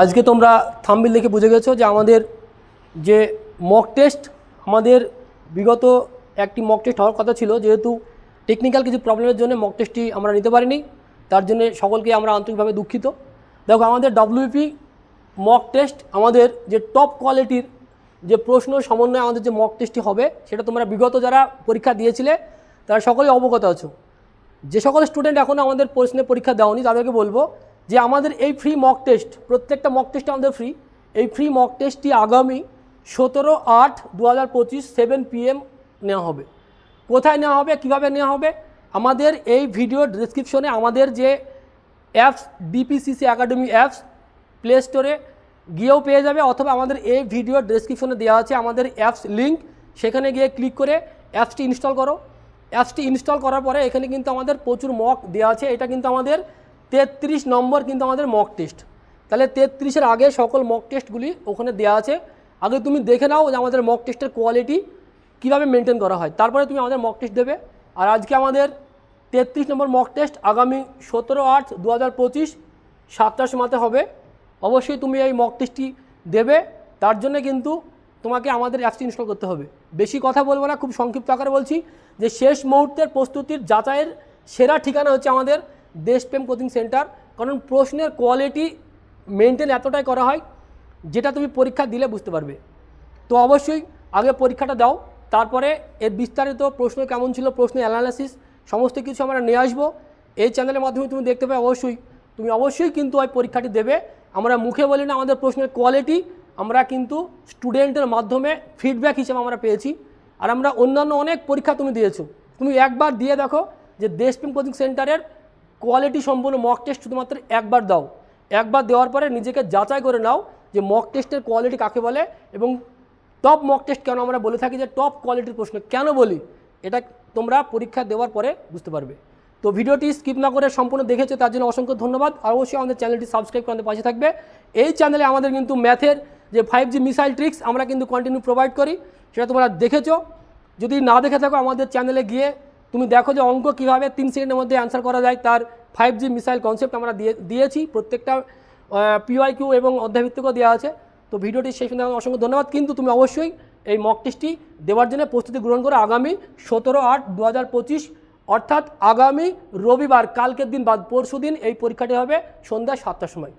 আজকে তোমরা থাম্বিল দেখে বুঝে গেছো যে আমাদের যে মক টেস্ট আমাদের বিগত একটি মক টেস্ট হওয়ার কথা ছিল, যেহেতু টেকনিক্যাল কিছু প্রবলেমের জন্য মক টেস্টটি আমরা নিতে পারিনি, তার জন্য সকলকে আমরা আন্তরিকভাবে দুঃখিত। দেখো, আমাদের ডব্লিউপি মক টেস্ট আমাদের যে টপ কোয়ালিটির যে প্রশ্ন সমন্বয়ে আমাদের যে মক টেস্টটি হবে, সেটা তোমরা বিগত যারা পরীক্ষা দিয়েছিলে, তারা সকলেই অবগত আছো। যে সকল স্টুডেন্ট এখনও আমাদের প্রশ্নে পরীক্ষা দেওনি, তাদেরকে বলব যে আমাদের এই ফ্রি মক টেস্ট প্রত্যেকটা মক টেস্ট আমাদের ফ্রি এই ফ্রি মক টেস্টটি আগামী সতেরো আট দু হাজার পঁচিশ সেভেন পিএম নেওয়া হবে। কোথায় নেওয়া হবে, কীভাবে নেওয়া হবে? আমাদের এই ভিডিও ডিসক্রিপশনে আমাদের যে apps DPCC academy apps play স্টোরে গিয়েও পেয়ে যাবে, অথবা আমাদের এই ভিডিও ডেসক্রিপশনে দেওয়া আছে আমাদের অ্যাপস লিঙ্ক সেখানে গিয়ে ক্লিক করে অ্যাপসটি ইনস্টল করো। অ্যাপসটি ইনস্টল করার পরে এখানে কিন্তু আমাদের প্রচুর মক দেওয়া আছে। এটা কিন্তু আমাদের তেত্রিশ নম্বর কিন্তু আমাদের মক টেস্ট তাহলে তেত্রিশের আগে সকল মক টেস্টগুলি ওখানে দেওয়া আছে। আগে তুমি দেখে নাও যে আমাদের মক টেস্টের কোয়ালিটি কীভাবে মেনটেন করা হয়। তারপরে তুমি আমাদের মক টেস্ট দেবে। আর আজকে আমাদের তেত্রিশ নম্বর মক টেস্ট আগামী সতেরো আট দু হাজার পঁচিশ সাতটার সময়তে হবে। অবশ্যই তুমি এই মক টেস্টটি দেবে। তার জন্য কিন্তু তোমাকে আমাদের অ্যাপসটি ইনস্টল করতে হবে। বেশি কথা বলব না, খুব সংক্ষিপ্ত আকারে বলছি যে শেষ মুহূর্তের প্রস্তুতির যাচাইয়ের সেরা ঠিকানা হচ্ছে আমাদের দেশপ্রেম কোচিং সেন্টার, কারণ প্রশ্নের কোয়ালিটি মেনটেন এতটাই করা হয়, যেটা তুমি পরীক্ষা দিলে বুঝতে পারবে। তো অবশ্যই আগে পরীক্ষাটা দাও, তারপরে এর বিস্তারিত প্রশ্ন কেমন ছিল, প্রশ্ন অ্যানালাইসিস সমস্ত কিছু আমরা নিয়ে আসব। এই চ্যানেলের মাধ্যমে তুমি দেখতে পাবে অবশ্যই, তুমি অবশ্যই কিন্তু ওই পরীক্ষাটি দেবে। আমরা মুখে বলি না, আমাদের প্রশ্নের কোয়ালিটি আমরা কিন্তু স্টুডেন্টের মাধ্যমে ফিডব্যাক হিসেবে আমরা পেয়েছি। আর আমরা অন্যান্য অনেক পরীক্ষা তুমি দিয়েছ। তুমি একবার দিয়ে দেখো যে দেশপ্রেম কোচিং সেন্টারের কোয়ালিটি সম্পূর্ণ মক টেস্ট শুধুমাত্র একবার দাও। একবার দেওয়ার পরে নিজেকে যাচাই করে নাও যে মক টেস্টের কোয়ালিটি কাকে বলে এবং টপ মক টেস্ট কেন আমরা বলে থাকি যে টপ কোয়ালিটির প্রশ্ন কেন বলি, এটা তোমরা পরীক্ষা দেওয়ার পরে বুঝতে পারবে। তো ভিডিওটি স্কিপ না করে সম্পূর্ণ দেখেছ, তার জন্য অসংখ্য ধন্যবাদ। আর অবশ্যই আমাদের চ্যানেলটি সাবস্ক্রাইব করে আমাদের পাশে থাকবে। এই চ্যানেলে আমাদের কিন্তু ম্যাথের যে ফাইভ জি মিসাইল ট্রিক্স আমরা কিন্তু কন্টিনিউ প্রোভাইড করি, সেটা তোমরা দেখেছ। যদি না দেখে থাকো আমাদের চ্যানেলে গিয়ে তুমি দেখো যে অঙ্ক কীভাবে তিন সেকেন্ডের মধ্যে অ্যান্সার করা যায়। তার ফাইভ জি মিসাইল কনসেপ্ট আমরা দিয়ে, দিয়েছি। প্রত্যেকটা পিওয়াই কিউ এবং অধ্যায়ভিত্তিকও দেওয়া আছে। তো ভিডিওটি সেই সঙ্গে অসংখ্য ধন্যবাদ। কিন্তু তুমি অবশ্যই এই মক টেস্টটি দেওয়ার জন্য প্রস্তুতি গ্রহণ করো আগামী সতেরো আট দু পঁচিশ, অর্থাৎ আগামী রবিবার, কালকের দিন বাদ পরশু দিন এই পরীক্ষাটি হবে সন্ধ্যা সাতটার সময়।